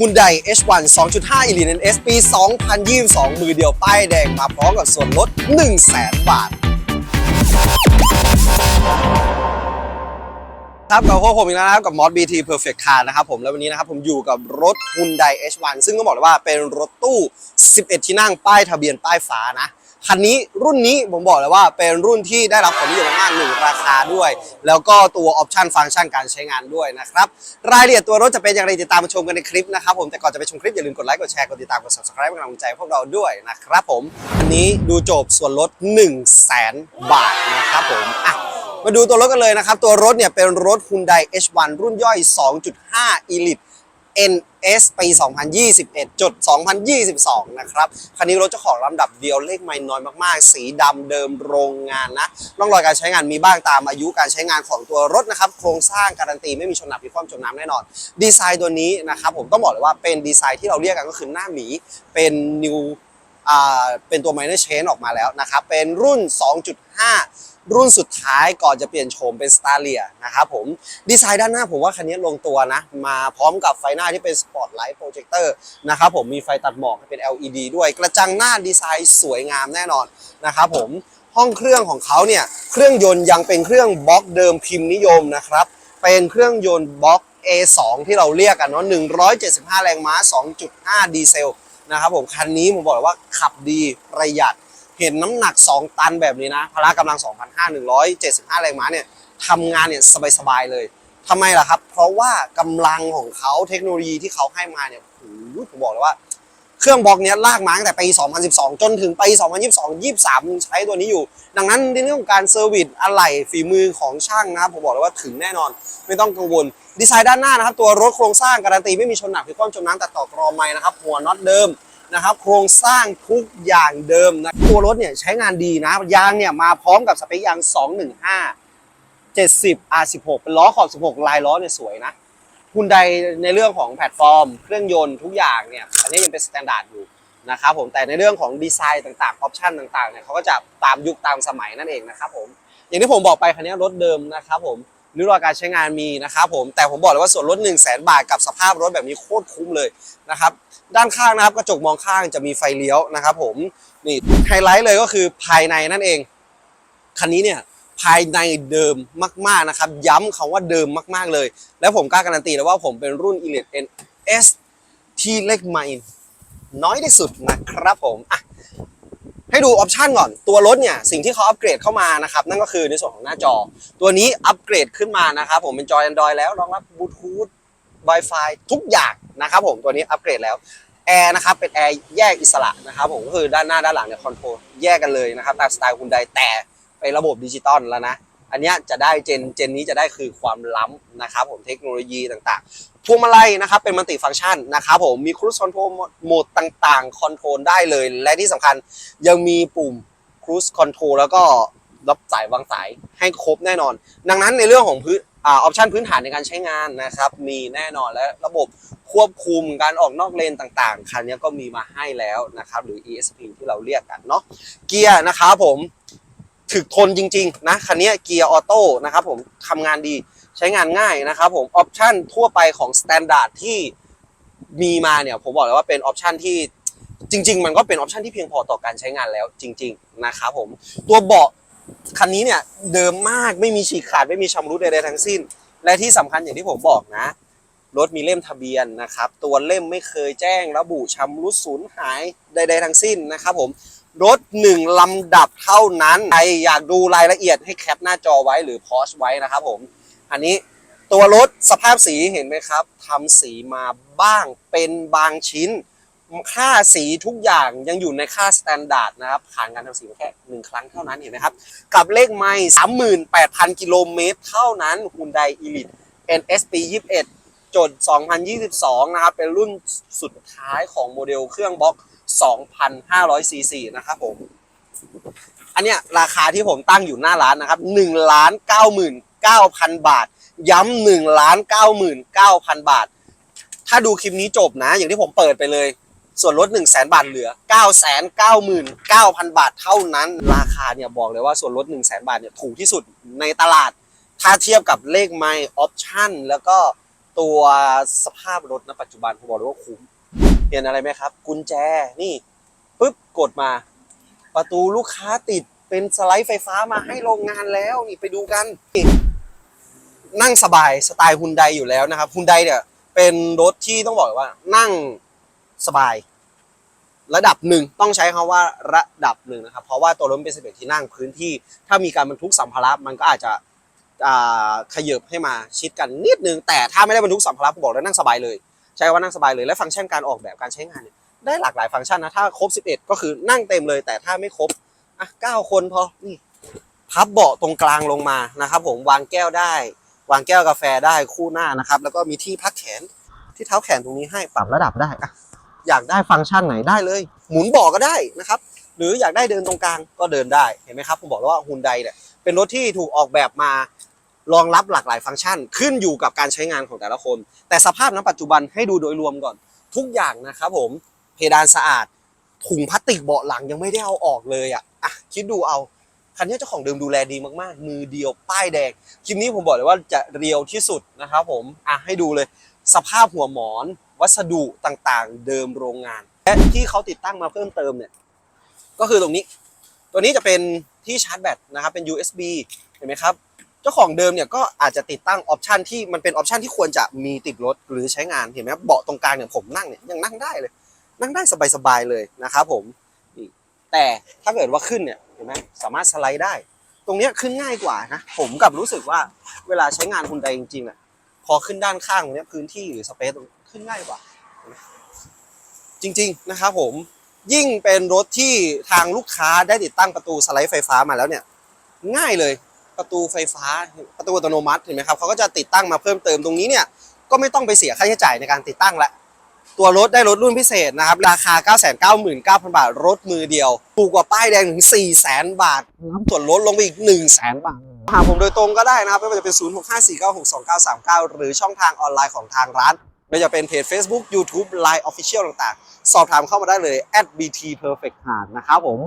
Hyundai H1 2.5 Elite NS ปี 2022 มือเดียวป้ายแดงมาพร้อมกับส่วนลด 100,000 บาท ครับกับพวกผมอีกแล้วนะครับกับ Mod BT Perfect Car นะครับผมแล้ววันนี้นะครับผมอยู่กับรถ Hyundai H1 ซึ่งต้องบอกเลยว่าเป็นรถตู้ 11 ที่นั่งป้ายทะเบียนป้ายฟ้านะ คันนี้รุ่นนี้ผมบอกเลยว่าเป็นรุ่นที่ได้รับความนิยมมากหนึ่งราคาด้วย แล้วก็ตัวออปชันฟังก์ชันการใช้งานด้วยนะครับรายละเอียดตัวรถจะเป็นอย่างไรติดตามมาชมกันในคลิปนะครับผมแต่ก่อนจะไปชมคลิปอย่าลืมกดไลค์กดแชร์กดติดตามกด subscribe เป็นกำลังใจพวกเราด้วยนะครับผมอันนี้ดูจบส่วนลด 1 0 0 0 0แสนบาทนะครับผมอะมาดูตัวรถกันเลยนะครับ ตัวรถเนี่ยเป็นรถ Hyundai H1 รุ่นย่อย 2.5 Elite NS ปี 2021 จุด 2022 นะครับ คันนี้รถเจ้าของลำดับเดียวเลขไม่น้อยมากๆ สีดำเดิมโรงงานนะร่องรอยการใช้งานมีบ้างตามอายุการใช้งานของตัวรถนะครับ โครงสร้างการันตีไม่มีชนหนักมีความจมน้ำแน่นอน ดีไซน์ตัวนี้นะครับผมต้องบอกเลยว่าเป็นดีไซน์ที่เราเรียกกันก็คือหน้าหมีเป็น new เป็นตัว minor change ออกมาแล้วนะครับ เป็นรุ่น 2.5 รุ่นสุดท้ายก่อนจะเปลี่ยนโฉมเป็น s t a r l i a นะครับผม ดีไซน์ด้านหน้าผมว่าคันนี้ลงตัวนะ มาพร้อมกับไฟหน้าที่เป็น Spotlight Projector นะครับผมมีไฟตัดหมอกเป็น LED ด้วย กระจังหน้าดีไซน์สวยงามแน่นอนนะครับผมห้องเครื่องของเขาเนี่ยเครื่องยนต์ยังเป็นเครื่องบล็อกเดิมพิมพ์นิยมนะครับ เป็นเครื่องยนต์บล็อก A2 ที่เราเรียกกันเนาะ175 แรงม้า 2.5 ดีเซล นะครับผมคันนี้ผมบอกเลยว่าขับดีประหยัด เห็นน้ำหนัก 2 ตันแบบนี้นะพละกำลัง 2,575 แรงม้าเนี่ยทำงานเนี่ยสบายๆเลยทำไมล่ะครับ เพราะว่ากำลังของเขาเทคโนโลยีที่เขาให้มาเนี่ยโอ้โหผมบอกเลยว่า เครื่องบล็อกเนี้ยลากมาตั้งแต่ปี 2012 จนถึงปี 2022 23ใช้ตัวนี้อยู่ ดังนั้นในเรื่องของการเซอร์วิสอะไหล่ฝีมือของช่างนะครับผมบอกเลยว่าถึงแน่นอน ไม่ต้องกังวล ดีไซน์ด้านหน้านะครับ ตัวรถโครงสร้างการันตีไม่มีชนหนักคือก้อนจมน้ำแต่ต่อกรอไม้นะครับหัวน็อตเดิมนะครับโครงสร้างทุกอย่างเดิมนะตัวรถเนี่ยใช้งานดีนะยางเนี่ยมาพร้อมกับสเปคยาง 215 70 R16 เป็นล้อขอบ 16 ลายล้อเนี่ยสวยนะ คุณใดในเรื่องของแพลตฟอร์ม เครื่องยนต์ทุกอย่างเนี่ยอันนี้ยังเป็นสแตนดาร์ดอยู่นะครับผมแต่ในเรื่องของดีไซน์ต่างๆออปชันต่างๆเนี่ยเขาก็จะตามยุคตามสมัยนั่นเองนะครับผมอย่างที่ผมบอกไปคันนี้รถเดิมนะครับผมริ้วรอยการใช้งานมีนะครับผมแต่ผมบอกเลยว่าส่วนลด 1 0 0 0 0แบาทกับสภาพรถแบบนี้โคตรคุ้มเลยนะครับด้านข้างนะครับกระจกมองข้างจะมีไฟเลี้ยวนะครับผมนี่ไฮไลท์เลยก็คือภายในนั่นเองคันนี้เนี่ย ภายในเดิมมากๆนะครับ ย้ำคำว่าเดิมมากๆเลย แล้วผมกล้าการันตีเลยว่าผมเป็นรุ่น Elite NS ที่เล็กใหม่น้อยที่สุดนะครับผมอะให้ดูออปชันก่อน ตัวรถเนี่ย สิ่งที่เขาอัปเกรดเข้ามานะครับ นั่นก็คือในส่วนของหน้าจอ ตัวนี้อัปเกรดขึ้นมานะครับผมเป็นจอ Android แล้วรองรับบลูทูธ Wi-Fi ทุกอย่างนะครับผมตัวนี้อัปเกรดแล้วแอร์นะครับเป็นแอร์แยกอิสระนะครับผมก็คือด้านหน้าด้านหลังเนี่ยคอนโทรลแยกกันเลยนะครับตามสไตล์คุณใดแต่ เป็นระบบดิจิตอลแล้วนะ อันนี้จะได้เจนเจนนี้จะได้คือความล้ำนะครับผมเทคโนโลยีต่างๆ พวงมาลัยนะครับเป็นมัลติฟังก์ชันนะครับผมมีครู i คอนโทรลโหมดต่างๆคอนโทรลได้เลย และที่สำคัญยังมีปุ่มครู i คอนโทรลแล้วก็รับสายวางสายให้ครบแน่นอน ดังนั้นในเรื่องของพื้นออปชันพื้นฐานในการใช้งานนะครับมีแน่นอนและระบบควบคุมการออกนอกเลนต่างๆ คันนี้ก็มีมาให้แล้วนะครับหรือ ESP ที่เราเรียกกันเนาะเกียร์นะครับผม ถึกทนจริงๆนะคันนี้เกียร์ออโต้นะครับผมทำงานดีใช้งานง่ายนะครับผมออปชันทั่วไปของสแตนดาร์ดที่มีมาเนี่ยผมบอกเลยว่าเป็นออปชันที่จริง ๆ มันก็เป็นออปชันที่เพียงพอต่อการใช้งานแล้วจริง ๆ นะครับผมตัวเบาะคันนี้เนี่ยเดิมมากไม่มีฉีกขาดไม่มีชำรุดใดๆทั้งสิ้น และที่สำคัญอย่างที่ผมบอกนะ รถมีเล่มทะเบียนนะครับ ตัวเล่มไม่เคยแจ้งระบุชำรุดสูญหายใด ๆ ทั้งสิ้นนะครับผม รถหนึ่งลำดับเท่านั้นใครอยากดูรายละเอียดให้แคปหน้าจอไว้หรือพอชไว้นะครับผม อันนี้ตัวรถสภาพสีเห็นไหมครับทำสีมาบ้างเป็นบางชิ้น ค่าสีทุกอย่างยังอยู่ในค่าสแตนดาร์ดนะครับผ่านการทำสีมาแค่หนึ่งครั้งเท่านั้นเห็นไหมครับ กับเลขไม่38,000กิโลเมตรเท่านั้น Hyundai Elite NSP 21จด 2022 นะครับ เป็นรุ่นสุดท้ายของโมเดลเครื่องบล็อก 2,500ซีซีนะครับผม อันเนี้ยราคาที่ผมตั้งอยู่หน้าร้านนะครับ1ล้าน99,000 บาท ย้ำ1ล้าน99,000 บาท ถ้าดูคลิปนี้จบนะ อย่างที่ผมเปิดไปเลย ส่วนลด 1 0 0 0 0แบาทเหลือ 999,000 บาทเท่านั้น ราคาเนี่ยบอกเลยว่าส่วนลด 1 0 0 0 0 0บาทเนี่ยถูกที่สุดในตลาด ถ้าเทียบกับเลขไมล์ออปชั่นแล้วก็ตัวสภาพรถณปัจจุบันผมบอกเลยว่าคุ้ม เห็นอะไรไหมครับ กุญแจนี่ปุ๊บกดมา ประตูลูกค้าติดเป็นสไลด์ไฟฟ้ามาให้โรงงานแล้วนี่ไปดูกัน นั่งสบายสไตล์ฮุนไดอยู่แล้วนะครับฮุนไดเนี่ยเป็นรถที่ต้องบอกว่านั่งสบาย ระดับหนึ่งต้องใช้คำว่าระดับหนึ่งนะครับ เพราะว่าตัวรถเป็นสิบเอ็ดที่นั่งพื้นที่ ถ้ามีการบรรทุกสัมภาระมันก็อาจจะขยับให้มาชิดกันนิดนึง แต่ถ้าไม่ได้บรรทุกสัมภาระผมบอกแล้วนั่งสบายเลย ใช้ว่านั่งสบายเลยและฟังก์ชันการออกแบบการใช้งานเนี่ยได้หลากหลายฟังก์ชันนะถ้าครบ 11 ก็คือนั่งเต็มเลย แต่ถ้าไม่ครบอะ9คนพอนี่พับเบาะตรงกลางลงมานะครับ ผมวางแก้วได้ วางแก้วกาแฟได้คู่หน้านะครับ แล้วก็มีที่พักแขนที่เท้าแขนตรงนี้ให้ปรับระดับได้อะอยากได้ฟังก์ชันไหนได้เลย หมุนเบาะก็ได้นะครับ หรืออยากได้เดินตรงกลางก็เดินได้เห็นไหมครับผมบอกแล้วว่าฮุนไดเนี่ยเป็นรถที่ถูกออกแบบมา รองรับหลากหลายฟังก์ชัน ขึ้นอยู่กับการใช้งานของแต่ละคน แต่สภาพณปัจจุบันให้ดูโดยรวมก่อน ทุกอย่างนะครับผมเพดานสะอาด ถุงพลาสติกเบาะหลังยังไม่ได้เอาออกเลยอะอะคิดดูเอาคันนี้เจ้าของเดิมดูแลดีมากๆ มือเดียวป้ายแดงคลิปนี้ผมบอกเลยว่าจะเรียวที่สุดนะครับผมอะให้ดูเลย สภาพหัวหมอน วัสดุต่างๆ เดิมโรงงานและที่เขาติดตั้งมาเพิ่มเติมเนี่ยก็คือตรงนี้ ตัวนี้จะเป็นที่ชาร์จแบตนะครับเป็น USB เห็นไหมครับ เจ้าของเดิมเนี่ยก็อาจจะติดตั้งออปชันที่มันเป็นออปชันที่ควรจะมีติดรถหรือใช้งานเห็นไหมครับเบาะตรงกลางเนี่ยผมนั่งเนี่ยยังนั่งได้เลย นั่งได้สบายๆเลยนะครับผมนี่แต่ถ้าเกิดว่าขึ้นเนี่ยเห็นไหมสามารถสไลด์ได้ ตรงเนี้ยขึ้นง่ายกว่านะผมกับรู้สึกว่าเวลาใช้งานคุณใดจริงๆอะพอขึ้นด้านข้างตรงเนี้ยพื้นที่หรือสเปซขึ้นง่ายกว่า จริง ๆนะครับผมยิ่งเป็นรถที่ทางลูกค้าได้ติดตั้งประตูสไลด์ไฟฟ้ามาแล้วเนี่ย ง่ายเลย ประตูไฟฟ้าประตูอัตโนมัติเห็นไหมครับเขาก็จะติดตั้งมาเพิ่มเติมตรงนี้เนี่ยก็ไม่ต้องไปเสียค่าใช้จ่ายในการติดตั้งละตัวรถได้รถรุ่นพิเศษนะครับ ราคา 999,000 บาท รถมือเดียว ถูกกว่าป้ายแดงถึง 400,000 บาทรับส่วนลดลงไปอีก 100,000 บาทหาผมโดยตรงก็ได้นะครับ ไม่ว่าจะเป็น 0654962939 หรือช่องทางออนไลน์ของทางร้าน ไม่ว่าจะเป็นเพจ Facebook YouTube Line Official ต่างๆ สอบถามเข้ามาได้เลย @btperfect นะครับผม